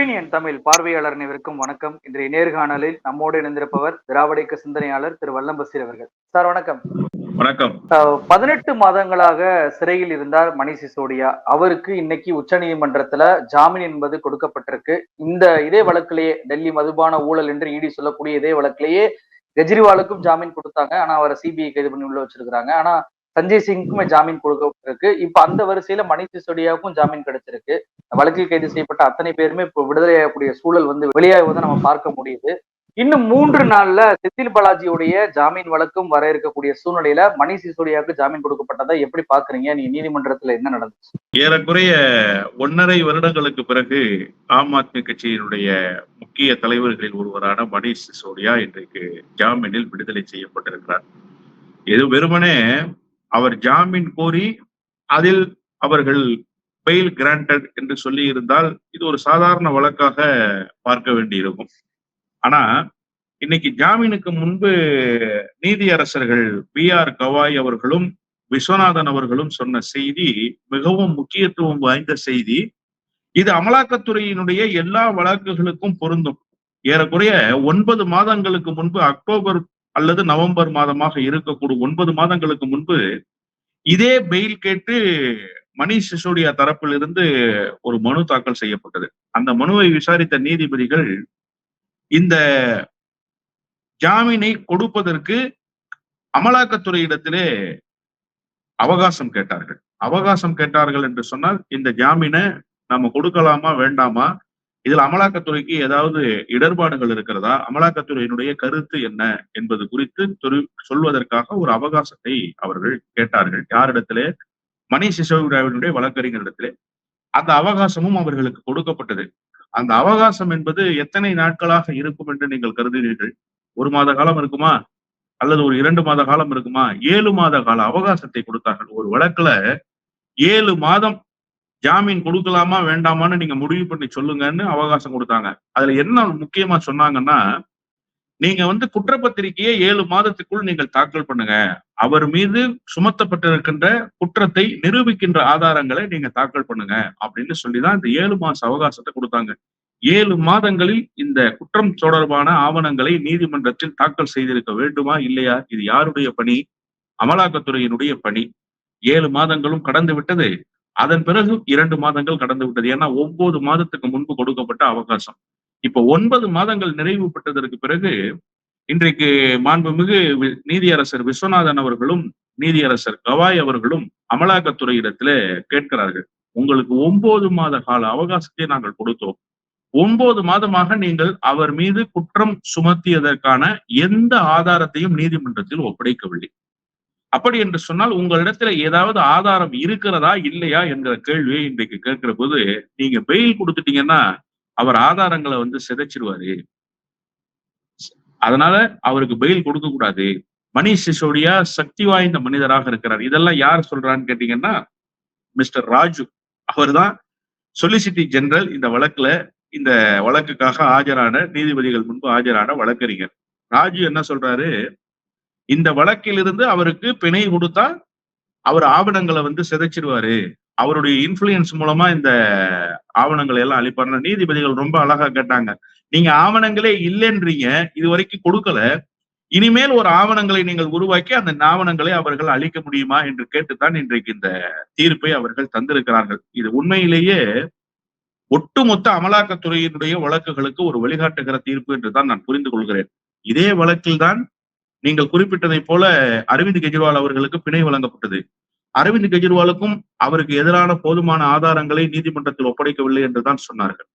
Opinion Tamil பார்வையாளர் அனைவருக்கும் வணக்கம். இன்றைய நேர்காணலில் நம்மோடு இணைந்திருப்பவர் திராவிடக்க சிந்தனையாளர் திரு வல்லம்பசீர் அவர்கள். சார் வணக்கம். வணக்கம். பதினெட்டு மாதங்களாக சிறையில் இருந்தார் மணிஷ் சிசோடியா அவருக்கு இன்னைக்கு உச்சநீதிமன்றத்துல ஜாமீன் என்பது கொடுக்கப்பட்டிருக்கு. இந்த இதே வழக்கிலேயே டெல்லி மதுபான ஊழல் என்று இடி சொல்லக்கூடிய இதே வழக்கிலேயே கெஜ்ரிவாலுக்கும் ஜாமீன் கொடுத்தாங்க. ஆனா அவரை சிபிஐ கைது பண்ணி உள்ள வச்சிருக்காங்க ஆனா சஞ்சய் சிங்குமே ஜாமீன் கொடுக்கப்பட்டிருக்கு. இப்ப அந்த வரிசையில மணிஷ் சிசோடியாவுக்கும் ஜாமீன் கிடைச்சிருக்கு. வழக்கில் கைது செய்யப்பட்ட அத்தனை பேருமே இப்போ விடுதலையாகக்கூடிய சூழல் வந்து வெளியாகுவதை நம்ம பார்க்க முடியுது. இன்னும் மூன்று நாள்ல செந்தில் பாலாஜியுடைய ஜாமீன் வழக்கும் வர இருக்கக்கூடிய சூழ்நிலையில மணி சிசோடியாவுக்கு ஜாமீன் கொடுக்கப்பட்டதை எப்படி பாக்குறீங்க நீங்க நீதிமன்றத்துல என்ன நடந்துச்சு? ஏறக்குறைய ஒன்னரை வருடங்களுக்கு பிறகு ஆம் ஆத்மி கட்சியினுடைய முக்கிய தலைவர்களில் ஒருவரான மணி சிசோடியா இன்றைக்கு ஜாமீனில் விடுதலை செய்யப்பட்டிருக்கிறார். இது வெறுமனே அவர் ஜாமீன் கோரி அதில் அவர்கள் பெயில் கிராண்டட் என்று சொல்லி இருந்தால் இது ஒரு சாதாரண வழக்காக பார்க்க வேண்டியிருக்கும். ஆனா இன்னைக்கு ஜாமீனுக்கு முன்பு நீதியரசர்கள் பி ஆர் கவாய் அவர்களும் விஸ்வநாதன் அவர்களும் சொன்ன செய்தி மிகவும் முக்கியத்துவம் வாய்ந்த செய்தி. இது அமலாக்கத்துறையினுடைய எல்லா வழக்குகளுக்கும் பொருந்தும். ஏறக்குறைய ஒன்பது மாதங்களுக்கு முன்பு அக்டோபர் அல்லது நவம்பர் மாதமாக இருக்கக்கூடும். ஒன்பது மாதங்களுக்கு முன்பு இதே பெயில் கேட்டு மணிஷ் சிசோடியா தரப்பிலிருந்து ஒரு மனு தாக்கல் செய்யப்பட்டது. அந்த மனுவை விசாரித்த நீதிபதிகள் இந்த ஜாமீனை கொடுப்பதற்கு அமலாக்கத்துறையிடத்திலே அவகாசம் கேட்டார்கள். அவகாசம் கேட்டார்கள் என்று சொன்னால் இந்த ஜாமீனை நம்ம கொடுக்கலாமா வேண்டாமா இதில் அமலாக்கத்துறைக்கு ஏதாவது இடர்பாடுகள் இருக்கிறதா? அமலாக்கத்துறையினுடைய கருத்து என்ன என்பது குறித்து சொல்வதற்காக ஒரு அவகாசத்தை அவர்கள் கேட்டார்கள். யாரிடத்திலே? மணி சிசோடியாவினுடைய வழக்கறிஞரிடத்திலே. அந்த அவகாசமும் அவர்களுக்கு கொடுக்கப்பட்டது. அந்த அவகாசம் என்பது எத்தனை நாட்களாக இருக்கும் என்று நீங்கள் கருதுகிறீர்கள்? ஒரு மாத காலம் இருக்குமா? அல்லது ஒரு இரண்டு மாத காலம் இருக்குமா? ஏழு மாத கால அவகாசத்தை கொடுத்தார்கள். ஒரு வழக்குல ஏழு மாதம் ஜாமீன் கொடுக்கலாமா வேண்டாமான்னு நீங்க முடிவு பண்ணி சொல்லுங்கன்னு அவகாசம் கொடுத்தாங்க. அதுல என்ன முக்கியமா சொன்னாங்கன்னா நீங்க வந்து குற்றப்பத்திரிகையை ஏழு மாதத்துக்குள் நீங்கள் தாக்கல் பண்ணுங்க. அவர் மீது சுமத்தப்பட்டிருக்கின்ற குற்றத்தை நிரூபிக்கின்ற ஆதாரங்களை நீங்க தாக்கல் பண்ணுங்க அப்படின்னு சொல்லிதான் இந்த ஏழு மாச அவகாசத்தை கொடுத்தாங்க. ஏழு மாதங்களில் இந்த குற்றம் தொடர்பான ஆவணங்களை நீதிமன்றத்தில் தாக்கல் செய்திருக்க வேண்டுமா இல்லையா? இது யாருடைய பணி? அமலாக்கத்துறையினுடைய பணி. ஏழு மாதங்களும் கடந்து விட்டது. அதன் பிறகு இரண்டு மாதங்கள் கடந்து விட்டது. ஏன்னா ஒன்பது மாதத்துக்கு முன்பு கொடுக்கப்பட்ட அவகாசம். இப்ப ஒன்பது மாதங்கள் நிறைவு பெற்றதற்கு பிறகு இன்றைக்கு மாண்புமிகு நீதியரசர் விஸ்வநாதன் அவர்களும் நீதியரசர் கவாய் அவர்களும் அமலாக்கத்துறையிடத்துல கேட்கிறார்கள். உங்களுக்கு ஒன்பது மாத கால அவகாசத்தை நாங்கள் கொடுத்தோம். ஒன்பது மாதமாக நீங்கள் அவர் மீது குற்றம் சுமத்தியதற்கான எந்த ஆதாரத்தையும் நீதிமன்றத்தில் ஒப்படைக்கவில்லை. அப்படி என்று சொன்னால் உங்களிடத்துல ஏதாவது ஆதாரம் இருக்கிறதா இல்லையா என்கிற கேள்வியை இன்றைக்கு கேட்கிற போது நீங்க பெயில் கொடுத்துட்டீங்கன்னா அவர் ஆதாரங்களை வந்து சிதைச்சிருவாரு. அதனால அவருக்கு பெயில் கொடுக்க கூடாது மணிஷ் சிசோடியா சக்தி வாய்ந்த மனிதராக இருக்கிறார். இதெல்லாம் யார் சொல்றான்னு கேட்டீங்கன்னா மிஸ்டர் ராஜு. அவர்தான் சொலிசிட்டி ஜெனரல் இந்த வழக்குல இந்த வழக்குக்காக ஆஜரான நீதிபதிகள் முன்பு ஆஜரான வழக்கறிஞர். ராஜு என்ன சொல்றாரு? இந்த வழக்கிலிருந்து அவருக்கு பிணை கொடுத்தா அவர் ஆவணங்களை வந்து சிதைச்சிருவாரு. அவருடைய இன்ஃபுளுயன்ஸ் மூலமா இந்த ஆவணங்களை எல்லாம் அளிப்பாரு நீதிபதிகள் ரொம்ப அழகா கேட்டாங்க. நீங்க ஆவணங்களே இல்லைன்றீங்க இது வரைக்கும் கொடுக்கல. இனிமேல் ஒரு ஆவணங்களை நீங்கள் உருவாக்கி அந்த ஆவணங்களை அவர்கள் அளிக்க முடியுமா என்று கேட்டுத்தான் இன்றைக்கு இந்த தீர்ப்பை அவர்கள் தந்திருக்கிறார்கள். இது உண்மையிலேயே ஒட்டுமொத்த அமலாக்கத்துறையினுடைய வழக்குகளுக்கு ஒரு வழிகாட்டுகிற தீர்ப்பு என்று தான் நான் புரிந்து கொள்கிறேன். இதே வழக்கில்தான் நீங்கள் குறிப்பிட்டதைப் போல அரவிந்த் கெஜ்ரிவால் அவர்களுக்கு பிணை வழங்கப்பட்டது. அரவிந்த் கெஜ்ரிவாலுக்கும் அவருக்கு எதிரான போதுமான ஆதாரங்களை நீதிமன்றத்தில் ஒப்படைக்கவில்லை என்றுதான் சொன்னார்கள்.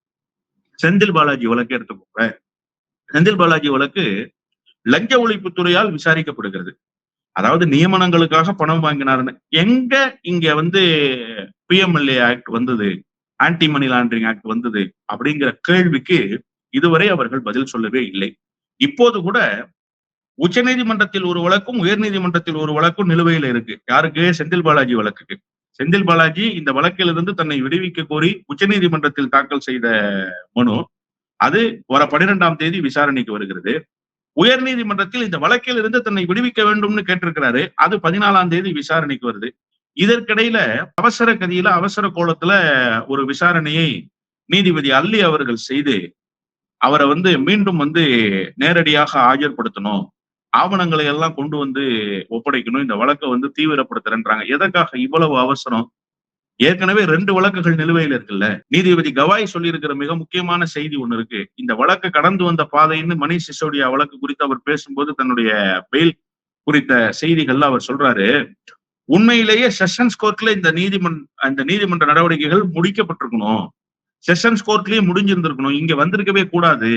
செந்தில் பாலாஜி வழக்கு எடுத்துக்கோங்க செந்தில் பாலாஜி வழக்கு லஞ்ச ஒழிப்புத்துறையால் விசாரிக்கப்படுகிறது. அதாவது நியமனங்களுக்காக பணம் வாங்கினார்னு. எங்க இங்க வந்து பிஎம்எல்ஏ ஆக்ட் வந்தது? ஆன்டி மணி லாண்டரிங் ஆக்ட் வந்தது? அப்படிங்கிற கேள்விக்கு இதுவரை அவர்கள் பதில் சொல்லவே இல்லை. இப்போது கூட உச்சநீதிமன்றத்தில் ஒரு வழக்கும் உயர்நீதிமன்றத்தில் ஒரு வழக்கும் நிலுவையில் இருக்கு. யாருக்கு? செந்தில் பாலாஜி வழக்குக்கு. செந்தில் பாலாஜி இந்த வழக்கிலிருந்து தன்னை விடுவிக்க கோரி உச்சநீதிமன்றத்தில் தாக்கல் செய்த மனு. அது வர பனிரெண்டாம் தேதி விசாரணைக்கு வருகிறது. உயர்நீதிமன்றத்தில் இந்த வழக்கில் இருந்து தன்னை விடுவிக்க வேண்டும்னு கேட்டிருக்கிறாரு. அது பதினாலாம் தேதி விசாரணைக்கு வருது. இதற்கிடையில அவசர கதியில அவசர கோலத்துல ஒரு விசாரணையை நீதிபதி அல்லி அவர்கள் செய்து அவரை வந்து மீண்டும் வந்து நேரடியாக ஆஜர்படுத்தணும். ஆவணங்களை எல்லாம் கொண்டு வந்து ஒப்படைக்கணும். இந்த வழக்கை வந்து தீவிரப்படுத்துறேன்றாங்க. எதற்காக இவ்வளவு அவசரம்? ஏற்கனவே ரெண்டு வழக்குகள் நிலுவையில் இருக்குல்ல? நீதிபதி கவாய் சொல்லியிருக்கிற மிக முக்கியமான செய்தி ஒண்ணு இருக்கு. இந்த வழக்கு கடந்து வந்த பாதைன்னு மணிஷ் சிசோடியா வழக்கு குறித்து அவர் பேசும்போது தன்னுடைய பெயில் குறித்த செய்திகள்ல அவர் சொல்றாரு. உண்மையிலேயே செஷன்ஸ் கோர்ட்ல இந்த நீதிமன்ற இந்த நீதிமன்ற நடவடிக்கைகள் முடிக்கப்பட்டிருக்கணும். செஷன்ஸ் கோர்ட்லயே முடிஞ்சிருந்திருக்கணும். இங்க வந்திருக்கவே கூடாது.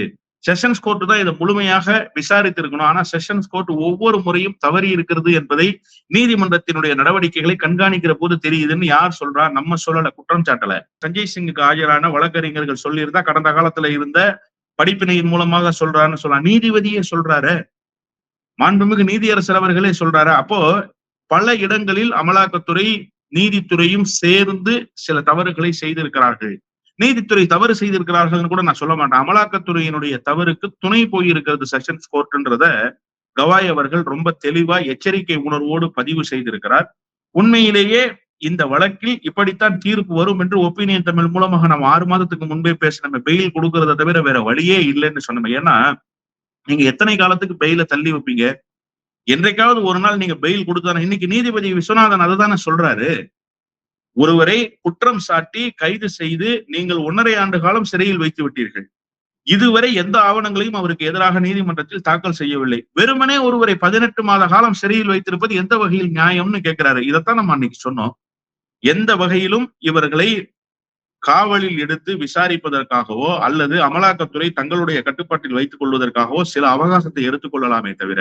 செஷன்ஸ் கோர்ட் தான் இதை முழுமையாக விசாரித்திருக்கணும். ஆனா செஷன்ஸ் கோர்ட் ஒவ்வொரு முறையும் தவறி இருக்கிறது என்பதை நீதிமன்றத்தினுடைய நடவடிக்கைகளை கண்காணிக்கிற போது தெரியுதுன்னு யார் சொல்றா? நம்ம சொல்லல குற்றம் சாட்டல. சஞ்சய் சிங்குக்கு ஆஜரான வழக்கறிஞர்கள் சொல்லியிருந்தா கடந்த காலத்துல இருந்த படிப்பினையின் மூலமாக சொல்றாருன்னு சொல்லலாம். நீதிபதியே சொல்றாரு. மாண்புமிகு நீதியரசர் அவர்களே சொல்றாரு. அப்போ பல இடங்களில் அமலாக்கத்துறை நீதித்துறையும் சேர்ந்து சில தவறுகளை செய்திருக்கிறார்கள். நீதித்துறை தவறு செய்திருக்கிறார்கள்னு கூட நான் சொல்ல மாட்டேன். அமலாக்கத்துறையினுடைய தவறுக்கு துணை போயிருக்கிறது செஷன்ஸ் கோர்ட்ன்றத கவாய் அவர்கள் ரொம்ப தெளிவா எச்சரிக்கை உணர்வோடு பதிவு செய்திருக்கிறார். உண்மையிலேயே இந்த வழக்கில் இப்படித்தான் தீர்ப்பு வரும் என்று ஒப்பீனியன் தமிழ் மூலமாக நம்ம ஆறு மாதத்துக்கு முன்பே பேசி நம்ம பெயில் கொடுக்கறத தவிர வேற வழியே இல்லைன்னு சொன்னோம். ஏன்னா நீங்க எத்தனை காலத்துக்கு பெயில தள்ளி வைப்பீங்க? என்றைக்காவது ஒரு நாள் நீங்க பெயில் கொடுத்தான? இன்னைக்கு நீதிபதி விஸ்வநாதன் அதை தானே சொல்றாரு. ஒருவரை குற்றம் சாட்டி கைது செய்து நீங்கள் ஒன்றரை ஆண்டு காலம் சிறையில் வைத்து விட்டீர்கள். இதுவரை எந்த ஆவணங்களையும் அவருக்கு எதிராக நீதிமன்றத்தில் தாக்கல் செய்யவில்லை. வெறுமனே ஒருவரை பதினெட்டு மாத காலம் சிறையில் வைத்திருப்பது எந்த வகையில் நியாயம்னு கேட்கிறாரு இதைத்தான் நம்ம அன்னைக்கு சொன்னோம். எந்த வகையிலும் இவர்களை காவலில் எடுத்து விசாரிப்பதற்காகவோ அல்லது அமலாக்கத்துறை தங்களுடைய கட்டுப்பாட்டில் வைத்துக் கொள்வதற்காகவோ சில அவகாசத்தை எடுத்துக்கொள்ளலாமே தவிர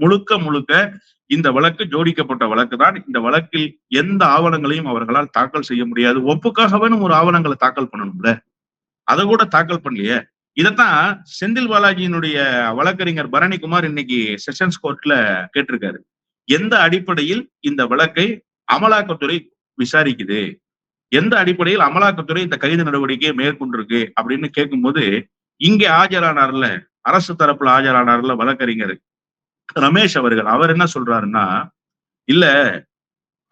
முழுக்க முழுக்க இந்த வழக்கு ஜோடிக்கப்பட்ட வழக்கு தான் இந்த வழக்கில் எந்த ஆவணங்களையும் அவர்களால் தாக்கல் செய்ய முடியாது. ஒப்புக்காகவேனும் ஒரு ஆவணங்களை தாக்கல் பண்ணணும்ல. அதை கூட தாக்கல் பண்ணலையே. இதைத்தான் செந்தில் பாலாஜியினுடைய வழக்கறிஞர் பரணிக்குமார் இன்னைக்கு செஷன்ஸ் கோர்ட்ல கேட்டிருக்காரு. எந்த அடிப்படையில் இந்த வழக்கை அமலாக்கத்துறை விசாரிக்குது? எந்த அடிப்படையில் அமலாக்கத்துறை இந்த கைது நடவடிக்கையை மேற்கொண்டிருக்கு? அப்படின்னு கேட்கும்போது இங்கே ஆஜரானார்ல அரசு தரப்புல ஆஜரானார்ல வழக்கறிஞர் ரமேஷ் அவர்கள் அவர் என்ன சொல்றாருன்னா இல்ல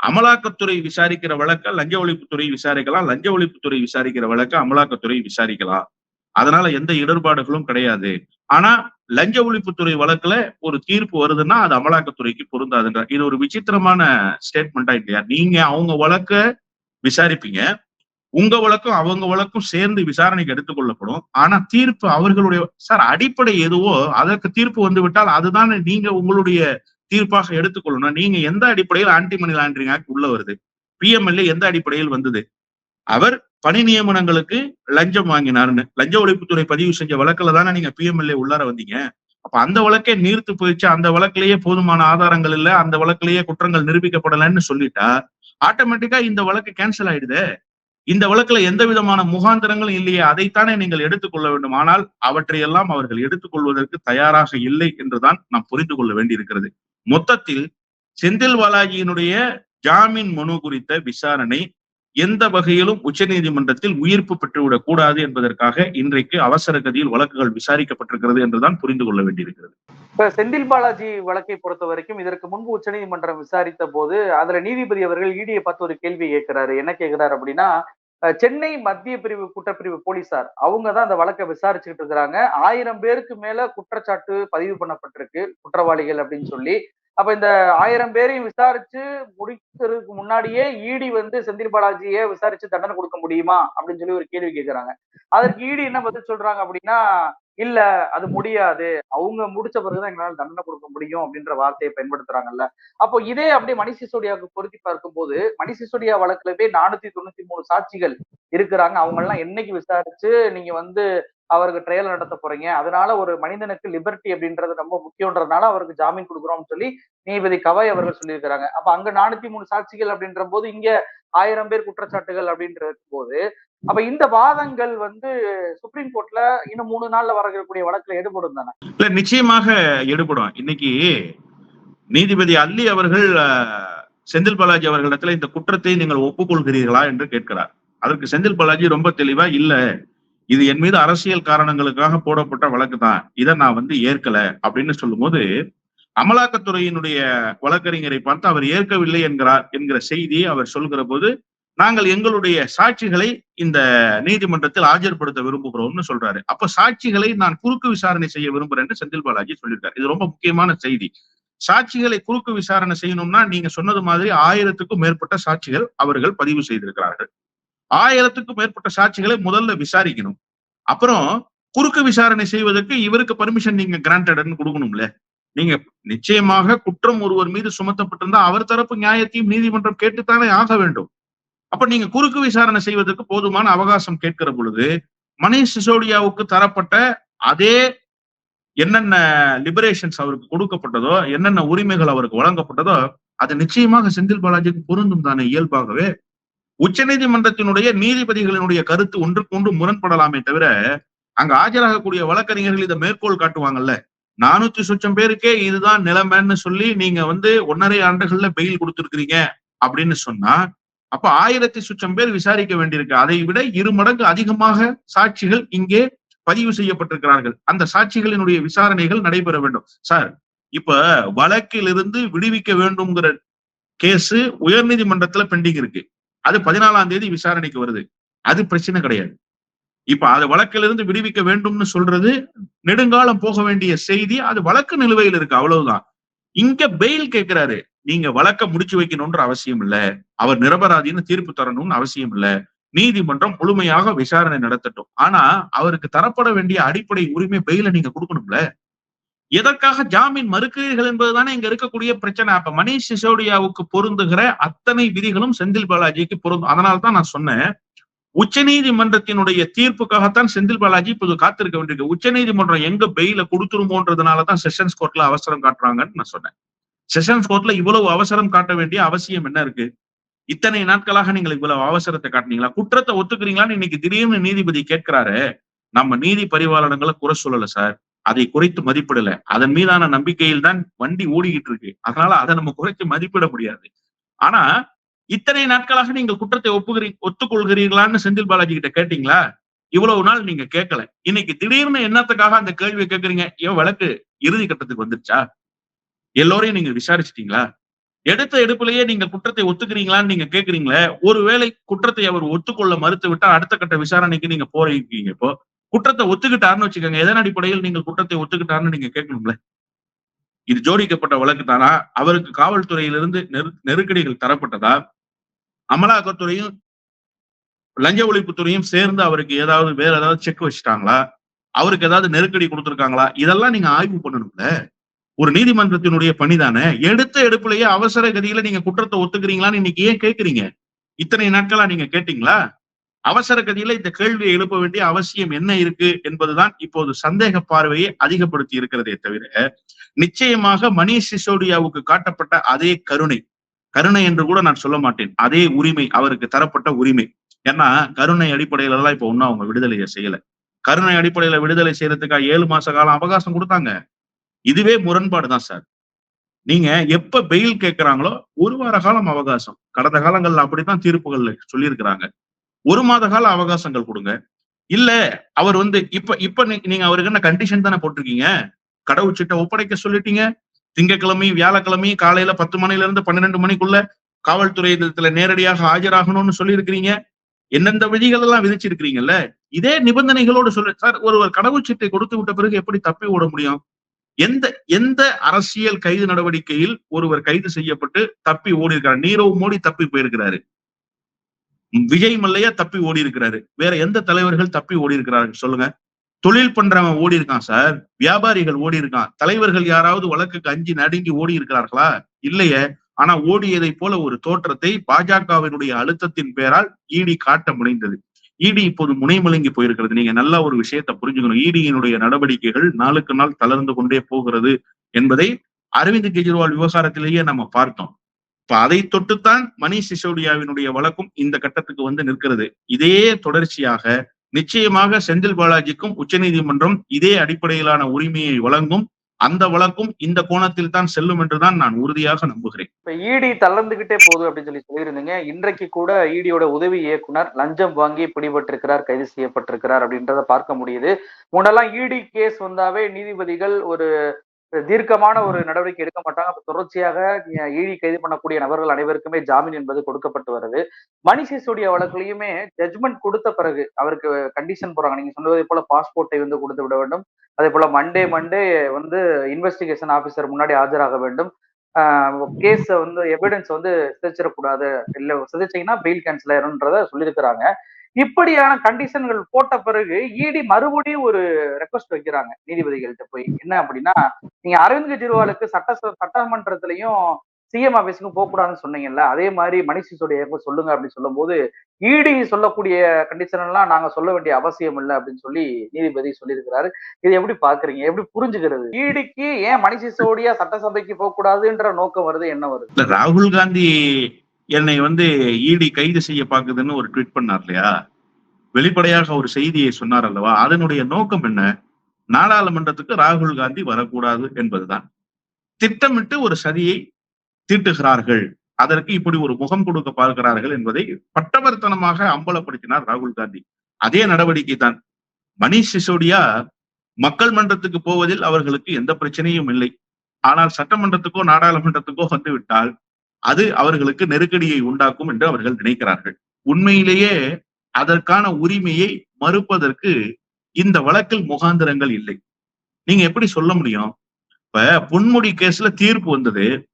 அமலாக்கத்துறை விசாரிக்கிற வழக்க லஞ்ச ஒழிப்புத்துறை விசாரிக்கலாம் லஞ்ச ஒழிப்புத்துறை விசாரிக்கிற வழக்க அமலாக்கத்துறை விசாரிக்கலாம். அதனால எந்த இடர்பாடுகளும் கிடையாது. ஆனா லஞ்ச ஒழிப்புத்துறை வழக்குல ஒரு தீர்ப்பு வருதுன்னா அது அமலாக்கத்துறைக்கு பொருந்தாதுன்ற இது ஒரு விசித்திரமான ஸ்டேட்மெண்டா இல்லையா? நீங்க அவங்க வழக்க விசாரிப்பீங்க உங்க வழக்கும் அவங்க வழக்கும் சேர்ந்து விசாரணைக்கு எடுத்துக்கொள்ளப்படும் ஆனா தீர்ப்பு அவர்களுடைய சார் அடிப்படை எதுவோ அதற்கு தீர்ப்பு வந்து விட்டால் அதுதானே நீங்க உங்களுடைய தீர்ப்பாக எடுத்துக்கொள்ளணும் நீங்க எந்த அடிப்படையில் ஆன்டி மணி லாண்டரிங் ஆக்ட் உள்ள வருது? பிஎம்எல்ஏ எந்த அடிப்படையில் வந்தது? அவர் பணி நியமனங்களுக்கு லஞ்சம் வாங்கினார்னு லஞ்ச ஒழிப்புத்துறை பதிவு செஞ்ச வழக்குல தானே நீங்க பிஎம்எல்ஏ உள்ளார வந்தீங்க? அப்ப அந்த வழக்கே நீர்த்து போயிடுச்சு. அந்த வழக்கிலேயே போதுமான ஆதாரங்கள் இல்ல. அந்த வழக்கிலேயே குற்றங்கள் நிரூபிக்கப்படலைன்னு சொல்லிட்டா ஆட்டோமேட்டிக்கா இந்த வழக்கு கேன்சல் ஆயிடுது. இந்த வழக்குல எந்த விதமான முகாந்திரங்களும் இல்லையே அதைத்தானே நீங்கள் எடுத்துக்கொள்ள வேண்டும். ஆனால் அவற்றையெல்லாம் அவர்கள் எடுத்துக்கொள்வதற்கு தயாராக இல்லை என்றுதான் நாம் புரிந்து கொள்ள வேண்டியிருக்கிறது. மொத்தத்தில் செந்தில் பாலாஜியினுடைய ஜாமீன் மனு குறித்த விசாரணை எந்த வகையிலும் உச்சநீதிமன்றத்தில் உயிர்ப்பு பெற்றுவிடக் கூடாது என்பதற்காக இன்றைக்கு அவசர கதியில் வழக்குகள் விசாரிக்கப்பட்டிருக்கிறது என்றுதான் புரிந்து கொள்ள வேண்டியிருக்கிறது. இப்ப செந்தில் பாலாஜி வழக்கை பொறுத்த வரைக்கும் இதற்கு முன்பு உச்சநீதிமன்றம் விசாரித்த போது அதுல நீதிபதி அவர்கள் ஈடியை பார்த்து ஒரு கேள்வி கேட்கிறாரு. என்ன கேட்கிறாரு அப்படின்னா சென்னை மத்திய பிரிவு குற்றப்பிரிவு போலீசார் அவங்க தான் அந்த வழக்கை விசாரிச்சுக்கிட்டு இருக்கிறாங்க. ஆயிரம் பேருக்கு மேல குற்றச்சாட்டு பதிவு பண்ணப்பட்டிருக்கு குற்றவாளிகள் அப்படின்னு சொல்லி. அப்ப இந்த ஆயிரம் பேரையும் விசாரிச்சு முடிக்கிறதுக்கு முன்னாடியே ஈடி வந்து செந்தில் பாலாஜியை விசாரிச்சு தண்டனை கொடுக்க முடியுமா அப்படின்னு சொல்லி ஒரு கேள்வி கேட்கிறாங்க அதற்கு ஈடி என்ன பதில் சொல்றாங்க அப்படின்னா இல்ல அது முடியாது. அவங்க முடிச்ச பிறகுதான் எங்களால் தண்டனை கொடுக்க முடியும் அப்படின்ற வார்த்தையை பயன்படுத்துறாங்கல்ல. அப்போ இதே அப்படியே மணி சிசோடியாவுக்கு பொருத்தி பார்க்கும்போது மணி சிசோடியா வழக்குலவே நானூத்தி தொண்ணூத்தி மூணு சாட்சிகள் இருக்கிறாங்க. அவங்க எல்லாம் என்னைக்கு விசாரிச்சு நீங்க வந்து அவருக்கு ட்ரையல் நடத்த போறீங்க? அதனால ஒரு மனிதனுக்கு லிபர்ட்டி அப்படின்றது ரொம்ப முக்கியன்றதுனால அவருக்கு ஜாமீன் கொடுக்குறோம்னு சொல்லி நீதிபதி கவாய் அவர்கள் சொல்லியிருக்கிறாங்க. அப்ப அங்க நானூத்தி மூணு சாட்சிகள் அப்படின்ற போது இங்க ஆயிரம் பேர் குற்றச்சாட்டுகள் அப்படின்ற போது அப்ப இந்த வாதங்கள் வந்து சுப்ரீம் கோர்ட்ல இன்னும் மூணு நாள்ல வரக்கூடிய வழக்குல எடுபடும் தானே? இல்ல நிச்சயமாக எடுபடும். இன்னைக்கு நீதிபதி அல்லி அவர்கள் செந்தில் பாலாஜி அவர்களிடத்துல இந்த குற்றத்தை நீங்கள் ஒப்புக்கொள்கிறீர்களா என்று கேட்கிறார். அதற்கு செந்தில் பாலாஜி ரொம்ப தெளிவா இல்ல இது என் மீது அரசியல் காரணங்களுக்காக போடப்பட்ட வழக்கு தான். இதை நான் வந்து ஏற்கல. அப்படின்னு சொல்லும்போது அமலாக்கத்துறையினுடைய வழக்கறிஞரை பார்த்து அவர் ஏற்கவில்லை என்கிறார் என்கிற செய்தியை அவர் சொல்கிற போது நாங்கள் எங்களுடைய சாட்சிகளை இந்த நீதிமன்றத்தில் ஆஜர்படுத்த விரும்புகிறோம்னு சொல்றாரு. அப்ப சாட்சிகளை நான் குறுக்கு விசாரணை செய்ய விரும்புறேன்னு செந்தில் பாலாஜி சொல்லியிருக்காரு. இது ரொம்ப முக்கியமான செய்தி. சாட்சிகளை குறுக்கு விசாரணை செய்யணும்னா நீங்க சொன்னது மாதிரி ஆயிரத்துக்கும் மேற்பட்ட சாட்சிகள் அவர்கள் பதிவு செய்திருக்கிறார்கள். ஆயிரத்துக்கும் மேற்பட்ட சாட்சிகளை முதல்ல விசாரிக்கணும். அப்புறம் குறுக்கு விசாரணை செய்வதற்கு இவருக்கு பர்மிஷன் நீங்க கிராண்டட்னு கொடுக்கணும்ல. நீங்க நிச்சயமாக குற்றம் ஒருவர் மீது சுமத்தப்பட்டிருந்தா அவர் தரப்பு நியாயத்தையும் நீதிமன்றம் கேட்டுத்தானே ஆக வேண்டும். அப்ப நீங்க குறுக்கு விசாரணை செய்வதற்கு போதுமான அவகாசம் கேட்கிற பொழுது மணிஷ் சிசோடியாவுக்கு தரப்பட்ட அதே என்னென்ன லிபரேஷன்ஸ் அவருக்கு கொடுக்கப்பட்டதோ என்னென்ன உரிமைகள் அவருக்கு வழங்கப்பட்டதோ அது நிச்சயமாக செந்தில் பாலாஜிக்கு பொருந்தும் தானே இயல்பாகவே. உச்சநீதிமன்றத்தினுடைய நீதிபதிகளினுடைய கருத்து ஒன்றுக்கு ஒன்று முரண்படலாமே தவிர அங்க ஆஜராகக்கூடிய வழக்கறிஞர்கள் இதை மேற்கோள் காட்டுவாங்கல்ல. நானூத்தி சொச்சம் பேருக்கே இதுதான் நிலைமைன்னு சொல்லி நீங்க வந்து ஒன்னரை ஆண்டுகள்ல பெயில் கொடுத்திருக்கிறீங்க அப்படின்னு சொன்னா அப்ப ஆயிரத்தி சுற்றம் பேர் விசாரிக்க வேண்டியிருக்கு. அதை விட இரு மடங்கு அதிகமாக சாட்சிகள் இங்கே பதிவு செய்யப்பட்டிருக்கிறார்கள். அந்த சாட்சிகளினுடைய விசாரணைகள் நடைபெற வேண்டும். சார் இப்ப வழக்கிலிருந்து விடுவிக்க வேண்டும்ங்கிற கேஸ் உயர்நீதிமன்றத்துல பெண்டிங் இருக்கு. அது பதினாலாம் தேதி விசாரணைக்கு வருது. அது பிரச்சனை கிடையாது. இப்ப அது வழக்கிலிருந்து விடுவிக்க வேண்டும்னு சொல்றது நெடுங்காலம் போக வேண்டிய செய்தி அது வழக்கு நிலுவையில் இருக்கு. அவ்வளவுதான். இங்க பெயில் கேட்கிறாரு நீங்க வழக்க முடிச்சு வைக்கணும்ன்ற அவசியம் இல்ல. அவர் நிரபராதின்னு தீர்ப்பு தரணும்னு அவசியம் இல்ல. நீதிமன்றம் முழுமையாக விசாரணை நடத்தட்டும். ஆனா அவருக்கு தரப்பட வேண்டிய அடிப்படை உரிமை பெயில நீங்க கொடுக்கணும்ல? எதற்காக ஜாமீன் மறுக்கிறீர்கள் என்பதுதானே இங்க இருக்கக்கூடிய பிரச்சனை. அப்ப மணீஷ் சிசோடியாவுக்கு பொருந்துகிற அத்தனை விதிகளும் செந்தில் பாலாஜிக்கு பொருந்தும். அதனால தான் நான் சொன்னேன். உச்ச நீதிமன்றத்தினுடைய தீர்ப்புக்காகத்தான் செந்தில் பாலாஜி இப்போது காத்திருக்க வேண்டியிருக்கு. உச்ச நீதிமன்றம் எங்க பெயில கொடுத்துருமோன்றதுனாலதான் செஷன்ஸ் கோர்ட்ல அவசரம் காட்டுறாங்கன்னு நான் சொன்னேன். செஷன்ஸ் கோர்ட்ல இவ்வளவு அவசரம் காட்ட வேண்டிய அவசியம் என்ன இருக்கு? இத்தனை நாட்களாக நீங்கள் இவ்வளவு அவசரத்தை காட்டினீங்களா? குற்றத்தை ஒத்துக்கிறீங்களான்னு இன்னைக்கு திடீர்னு நீதிபதி கேட்கிறாரு. நம்ம நீதி பரிபாலனங்களை குறை சொல்லல சார். அதை குறைத்து மதிப்பிடல. அதன் மீதான நம்பிக்கையில் தான் வண்டி ஓடிக்கிட்டு இருக்கு. அதனால அதை நம்ம குறைத்து மதிப்பிட முடியாது. ஆனா இத்தனை நாட்களாக நீங்கள் குற்றத்தை ஒப்புகிறீ ஒத்துக்கொள்கிறீர்களான்னு செந்தில் பாலாஜி கிட்ட கேட்டீங்களா? இவ்வளவு நாள் நீங்க கேட்கல. இன்னைக்கு திடீர்னு என்னத்துக்காக அந்த கேள்வியை கேட்கறீங்க? ஏன் வழக்கு இறுதி கட்டத்துக்கு வந்துருச்சா? எல்லோரையும் நீங்க விசாரிச்சிட்டீங்களா? எடுத்த எடுப்புலயே நீங்க குற்றத்தை ஒத்துக்கிறீங்களான்னு நீங்க கேக்குறீங்களே ஒருவேளை குற்றத்தை அவர் ஒத்துக்கொள்ள மறுத்து விட்டா அடுத்த கட்ட விசாரணைக்கு நீங்க போறீங்க இப்போ. குற்றத்தை ஒத்துக்கிட்டாருன்னு வச்சுக்கோங்க எதன் அடிப்படையில் நீங்கள் குற்றத்தை ஒத்துக்கிட்டாருன்னு நீங்க கேட்கணும்ல? இது ஜோடிக்கப்பட்ட வழக்கு தானா? அவருக்கு காவல்துறையிலிருந்து நெரு நெருக்கடிகள் தரப்பட்டதா? அமலாக்கத்துறையும் லஞ்ச ஒழிப்புத்துறையும் சேர்ந்து அவருக்கு ஏதாவது வேற ஏதாவது செக் வச்சுட்டாங்களா? அவருக்கு ஏதாவது நெருக்கடி கொடுத்துருக்காங்களா? இதெல்லாம் நீங்க ஆய்வு பண்ணணும்ல? ஒரு நீதிமன்றத்தினுடைய பணிதானே? எடுத்த எடுப்புலயே அவசர கதியில நீங்க குற்றத்தை ஒத்துக்கிறீங்களான்னு இன்னைக்கு ஏன் கேக்குறீங்க? இத்தனை நாட்களா நீங்க கேட்டீங்களா? அவசர கதியில இந்த கேள்வியை எழுப்ப வேண்டிய அவசியம் என்ன இருக்கு என்பதுதான் இப்போது சந்தேக பார்வையை அதிகப்படுத்தி இருக்கிறதே தவிர நிச்சயமாக மணிஷ் சிசோடியாவுக்கு காட்டப்பட்ட அதே கருணை கருணை என்று கூட நான் சொல்ல மாட்டேன். அதே உரிமை அவருக்கு தரப்பட்ட உரிமை. ஏன்னா கருணை அடிப்படையில எல்லாம் இப்ப ஒன்னும் அவங்க விடுதலையை செய்யல. கருணை அடிப்படையில விடுதலை செய்யறதுக்காக ஏழு மாச காலம் அவகாசம் கொடுத்தாங்க. இதுவே முரண்பாடு தான் சார். நீங்க எப்ப பெயில் கேட்கிறாங்களோ ஒரு வார காலம் அவகாசம். கடந்த காலங்கள்ல அப்படித்தான் தீர்ப்புகள்ல சொல்லியிருக்கிறாங்க. ஒரு மாத கால அவகாசங்கள் கொடுங்க. இல்ல அவர் வந்து இப்ப இப்ப நீங்க அவருக்கு என்ன கண்டிஷன் தானே போட்டிருக்கீங்க? கடவுச்சிட்ட ஒப்படைக்க சொல்லிட்டீங்க. திங்கக்கிழமையும் வியாழக்கிழமையும் காலையில பத்து மணில இருந்து பன்னிரெண்டு மணிக்குள்ள காவல்துறை நேரடியாக ஆஜராகணும்னு சொல்லியிருக்கிறீங்க. எந்தெந்த விதிகள் எல்லாம் விதிச்சிருக்கிறீங்கல்ல? இதே நிபந்தனைகளோடு சொல்லு சார் ஒருவர் கடவுச்சீட்டை கொடுத்து விட்ட பிறகு எப்படி தப்பி ஓட முடியும்? எந்த எந்த அரசியல் கைது நடவடிக்கையில் ஒருவர் கைது செய்யப்பட்டு தப்பி ஓடி இருக்கிறார் நீரவ் மோடி தப்பி போயிருக்கிறாரு. விஜய் மல்லையா தப்பி ஓடி இருக்கிறாரு வேற எந்த தலைவர்கள் தப்பி ஓடி இருக்கிறார்கள் சொல்லுங்க. தொழில் பண்றவன் ஓடி இருக்கான் சார். வியாபாரிகள் ஓடி இருக்கான் தலைவர்கள் யாராவது வழக்குக்கு அஞ்சு நடுங்கி ஓடி இருக்கிறார்களா இல்லையே. ஆனா ஓடியதை போல ஒரு தோற்றத்தை பாஜகவினுடைய அழுத்தத்தின் பெயரால் ஈடி காட்ட முடிந்தது இடி இப்போது முனைமலங்கி போயிருக்கிறது. நீங்க நல்ல ஒரு விஷயத்த புரிஞ்சுக்கணும். இடியினுடைய நடவடிக்கைகள் நாளுக்கு நாள் தளர்ந்து கொண்டே போகிறது என்பதை அரவிந்த் கெஜ்ரிவால் விவகாரத்திலேயே நம்ம பார்த்தோம். இப்ப அதை தொட்டுத்தான் மணிஷ் சிசோடியாவினுடைய வழக்கும் இந்த கட்டத்துக்கு வந்து நிற்கிறது. இதே தொடர்ச்சியாக நிச்சயமாக செந்தில் பாலாஜிக்கும் உச்சநீதிமன்றம் இதே அடிப்படையிலான உரிமையை வழங்கும் அந்த வழக்கும் இந்த கோணத்தில் தான் செல்லும் என்றுதான் நான் உறுதியாக நம்புகிறேன். இப்ப இடி தளர்ந்துகிட்டே போகுது அப்படின்னு சொல்லி சொல்லியிருந்தீங்க. இன்றைக்கு கூட இடியோட உதவி இயக்குனர் லஞ்சம் வாங்கி பிடிபட்டிருக்கிறார் கைது செய்யப்பட்டிருக்கிறார் அப்படின்றத பார்க்க முடியுது. முன்னெல்லாம் இடி கேஸ் வந்தாவே நீதிபதிகள் ஒரு தீர்க்கமான ஒரு நடவடிக்கை எடுக்க மாட்டாங்க. தொடர்ச்சியாக ஈழி கைது பண்ணக்கூடிய நபர்கள் அனைவருக்குமே ஜாமீன் என்பது கொடுக்கப்பட்டு வருது. மணிஷ் சிசோடியா வழக்குலையுமே ஜட்மெண்ட் கொடுத்த பிறகு அவருக்கு கண்டிஷன் போறாங்க நீங்க சொன்னதை போல பாஸ்போர்ட்டை வந்து கொடுத்து விட வேண்டும். அதே போல மண்டே மண்டே வந்து இன்வெஸ்டிகேஷன் ஆபீசர் முன்னாடி ஆஜராக வேண்டும். கேஸ் வந்து எவிடன்ஸ் வந்து சிதைச்சிடக்கூடாது. இல்ல சிதைச்சீங்கன்னா பெயில் கேன்சல் ஆயிரும்ன்றத சொல்லியிருக்கிறாங்க. இப்படியான கண்டிஷன்கள் போட்ட பிறகு இடி மறுபடியும் ஒரு ரெக்வஸ்ட் வைக்கிறாங்க நீதிபதிகள்கிட்ட போய். என்ன அப்படின்னா நீங்க அரவிந்த் கெஜ்ரிவாலுக்கு சட்ட சட்டமன்றத்திலையும் சிஎம் ஆபீஸுக்கும் போக கூடாதுன்னு சொன்னீங்கல்ல அதே மாதிரி மணிஷ் சிசோடியா சொல்லுங்க அப்படின்னு சொல்லும் போது இடி சொல்லக்கூடிய கண்டிஷன் எல்லாம் நாங்க சொல்ல வேண்டிய அவசியம் இல்லை அப்படின்னு சொல்லி நீதிபதி சொல்லியிருக்கிறாரு. இது எப்படி பாக்குறீங்க எப்படி புரிஞ்சுக்கிறது? ஈடிக்கு ஏன் மணிஷ் சிசோடியா சட்டசபைக்கு போக கூடாதுன்ற நோக்கம் வருது என்ன வருது? ராகுல் காந்தி என்னை வந்து இடி கைது செய்ய பாக்குதுன்னு ஒரு ட்வீட் பண்ணார் இல்லையா? வெளிப்படையாக ஒரு செய்தியை சொன்னார் அல்லவா? அதனுடைய நோக்கம் என்ன? நாடாளுமன்றத்துக்கு ராகுல் காந்தி வரக்கூடாது என்பதுதான். திட்டமிட்டு ஒரு சதியை தீட்டுகிறார்கள். அதற்கு இப்படி ஒரு முகம் கொடுக்க பார்க்கிறார்கள் என்பதை பட்டவர்த்தனமாக அம்பலப்படுத்தினார் ராகுல் காந்தி. அதே நடவடிக்கை தான் மணிஷ் சிசோடியா மக்கள் மன்றத்துக்கு போவதில் அவர்களுக்கு எந்த பிரச்சனையும் இல்லை. ஆனால் சட்டமன்றத்துக்கோ நாடாளுமன்றத்துக்கோ வந்து விட்டால் அது அவர்களுக்கு நெருக்கடியை உண்டாக்கும் என்று அவர்கள் நினைக்கிறார்கள். உண்மையிலேயே அதற்கான உரிமையை மறுப்பதற்கு இந்த வழக்கில் முகாந்திரங்கள் இல்லை. நீங்க எப்படி சொல்ல முடியும்? இப்ப பொன்முடி கேஸ்ல தீர்ப்பு வந்தது.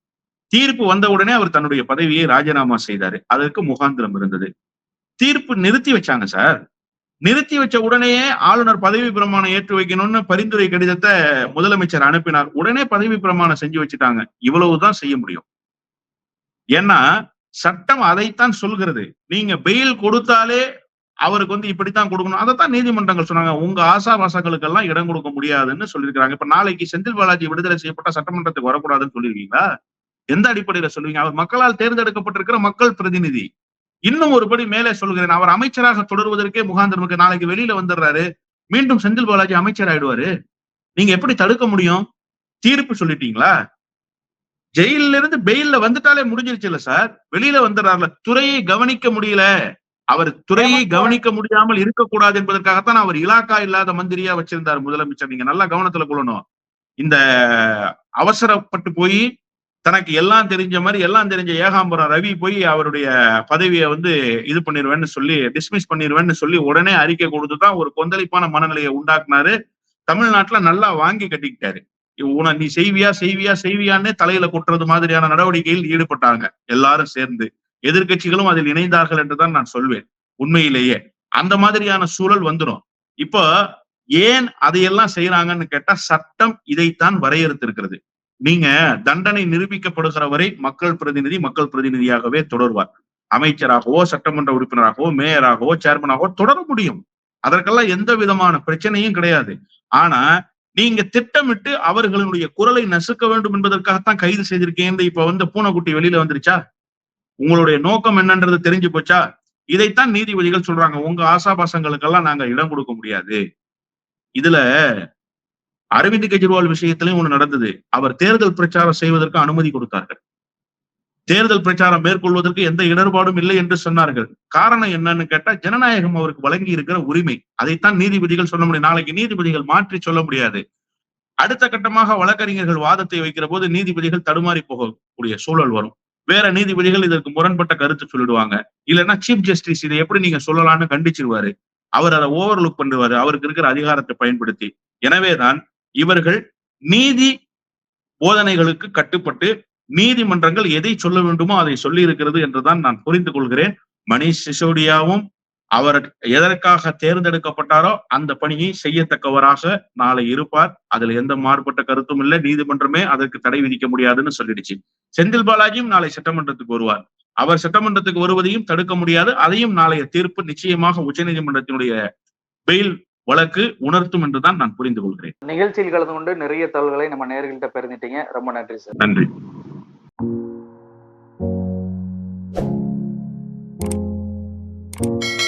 தீர்ப்பு வந்த உடனே அவர் தன்னுடைய பதவியை ராஜினாமா செய்தாரு. அதற்கு முகாந்திரம் இருந்தது. தீர்ப்பு நிறுத்தி வச்சாங்க சார். நிறுத்தி வச்ச உடனேயே ஆளுநர் பதவி பிரமாணம் ஏற்று வைக்கணும்னு பரிந்துரை கடிதத்தை முதலமைச்சர் அனுப்பினார். உடனே பதவி பிரமாணம் செஞ்சு வச்சுட்டாங்க. இவ்வளவுதான் செய்ய முடியும். ஏன்னா சட்டம் அதைத்தான் சொல்கிறது. நீங்க பெயில் கொடுத்தாலே அவருக்கு வந்து இப்படித்தான் கொடுக்கணும். அதைத்தான் நீதிமன்றங்கள் சொன்னாங்க. உங்க ஆசாபாசங்களுக்கு எல்லாம் இடம் கொடுக்க முடியாதுன்னு சொல்லியிருக்காங்க இப்ப நாளைக்கு செந்தில் பாலாஜி விடுதலை செய்யப்பட்ட சட்டமன்றத்துக்கு வரக்கூடாதுன்னு சொல்லியிருக்கீங்களா? எந்த அடிப்படையில சொல்லுவீங்க? அவர் மக்களால் தேர்ந்தெடுக்கப்பட்டிருக்கிற மக்கள் பிரதிநிதி. இன்னும் ஒருபடி மேலே சொல்கிறேன். அவர் அமைச்சராக தொடர்வதற்கே முகாந்திரமுக்கு நாளைக்கு வெளியில வந்துடுறாரு. மீண்டும் செந்தில் பாலாஜி அமைச்சர் ஆயிடுவாரு நீங்க எப்படி தடுக்க முடியும்? தீர்ப்பு சொல்லிட்டீங்களா? ஜெயில இருந்து பெயில்ல வந்துட்டாலே முடிஞ்சிருச்சு இல்ல சார்? வெளியில வந்துடுறாருல துறையை கவனிக்க முடியல. அவர் துறையை கவனிக்க முடியாமல் இருக்கக்கூடாது என்பதற்காகத்தான் அவர் இலாக்கா இல்லாத மந்திரியா வச்சிருந்தார் முதலமைச்சர். நீங்க நல்லா கவனத்துல கொள்ளணும். இந்த அவசரப்பட்டு போய் தனக்கு எல்லாம் தெரிஞ்ச மாதிரி எல்லாம் தெரிஞ்ச ஏகாம்பரம் ரவி போய் அவருடைய பதவியை வந்து இது பண்ணிடுவேன்னு சொல்லி டிஸ்மிஸ் பண்ணிடுவேன்னு சொல்லி உடனே அறிக்கை கொடுத்துதான் ஒரு கொந்தளிப்பான மனநிலையை உண்டாக்குனாரு. தமிழ்நாட்டுல நல்லா வாங்கி கட்டிக்கிட்டாரு. உன நீ செய்வியா செய்வியா செய்வியான்னு தலையில கொட்டுறது மாதிரியான நடவடிக்கையில் ஈடுபட்டாங்க. எல்லாரும் சேர்ந்து எதிர்கட்சிகளும் அதில் இணைந்தார்கள் என்றுதான் நான் சொல்வேன். உண்மையிலேயே அந்த மாதிரியான சூழல் வந்துடும் இப்போ ஏன் அதையெல்லாம் செய்யறாங்கன்னு கேட்டா சட்டம் இதைத்தான் வரையறுத்திருக்கிறது. நீங்க தண்டனை நிரூபிக்கப்படுகிற வரை மக்கள் பிரதிநிதி மக்கள் பிரதிநிதியாகவே தொடர்வார் அமைச்சராகவோ சட்டமன்ற உறுப்பினராகவோ மேயராகவோ சேர்மனாகவோ தொடர முடியும். அதற்கெல்லாம் எந்த விதமான பிரச்சனையும் கிடையாது. ஆனா நீங்க திட்டமிட்டு அவர்களுடைய குரலை நசுக்க வேண்டும் என்பதற்காகத்தான் கைது செய்திருக்கேன் இப்ப வந்து பூனைக்குட்டி வெளியில வந்துருச்சா? உங்களுடைய நோக்கம் என்னன்றது தெரிஞ்சு போச்சா? இதைத்தான் நீதிபதிகள் சொல்றாங்க. உங்க ஆசாபாசங்களுக்கெல்லாம் நாங்க இடம் கொடுக்க முடியாது. இதுல அரவிந்த் கெஜ்ரிவால் விஷயத்திலையும் ஒண்ணு நடந்தது. அவர் தேர்தல் பிரச்சாரம் செய்வதற்கு அனுமதி கொடுத்தார்கள். தேர்தல் பிரச்சாரம் மேற்கொள்வதற்கு எந்த இடர்பாடும் இல்லை என்று சொன்னார்கள். காரணம் என்னன்னு கேட்டா ஜனநாயகம் அவருக்கு வழங்கி இருக்கிற உரிமை. அதைத்தான் நீதிபதிகள் சொல்ல முடியும். நாளைக்கு நீதிபதிகள் மாற்றி சொல்ல முடியாது. அடுத்த கட்டமாக வழக்கறிஞர்கள் வாதத்தை வைக்கிற போது நீதிபதிகள் தடுமாறி போகக்கூடிய சூழல் வரும். வேற நீதிபதிகள் இதற்கு முரண்பட்ட கருத்து சொல்லிடுவாங்க. இல்லைன்னா சீஃப் ஜஸ்டிஸ் இதை எப்படி நீங்க சொல்லலாம்னு கண்டிச்சிருவாரு. அவர் அதை ஓவர்லுக் பண்ணுவாரு. அவருக்கு இருக்கிற அதிகாரத்தை பயன்படுத்தி. எனவேதான் இவர்கள் நீதி போதனைகளுக்கு கட்டுப்பட்டு நீதிமன்றங்கள் எதை சொல்ல வேண்டுமோ அதை சொல்லி இருக்கிறது என்றுதான் நான் புரிந்து கொள்கிறேன். மணிஷ் சிசோடியாவும் அவர் எதற்காக தேர்ந்தெடுக்கப்பட்டாரோ அந்த பணியை செய்யத்தக்கவராக நாளை இருப்பார். அதுல எந்த மாறுபட்ட கருத்தும் இல்லை. நீதிமன்றமே அதற்கு தடை விதிக்க முடியாதுன்னு சொல்லிடுச்சு. செந்தில் பாலாஜியும் நாளை சட்டமன்றத்துக்கு வருவார். அவர் சட்டமன்றத்துக்கு வருவதையும் தடுக்க முடியாது. அதையும் நாளைய தீர்ப்பு நிச்சயமாக உச்சநீதிமன்றத்தினுடைய பெயில் வழக்கு உணர்த்தும் என்றுதான் நான் புரிந்து கொள்கிறேன். நிகழ்ச்சியில் கலந்து கொண்டு நிறைய தகவல்களை நம்ம நேர்கள்ட்ட பெருந்துட்டீங்க ரொம்ப நன்றி சார். நன்றி. Thank you.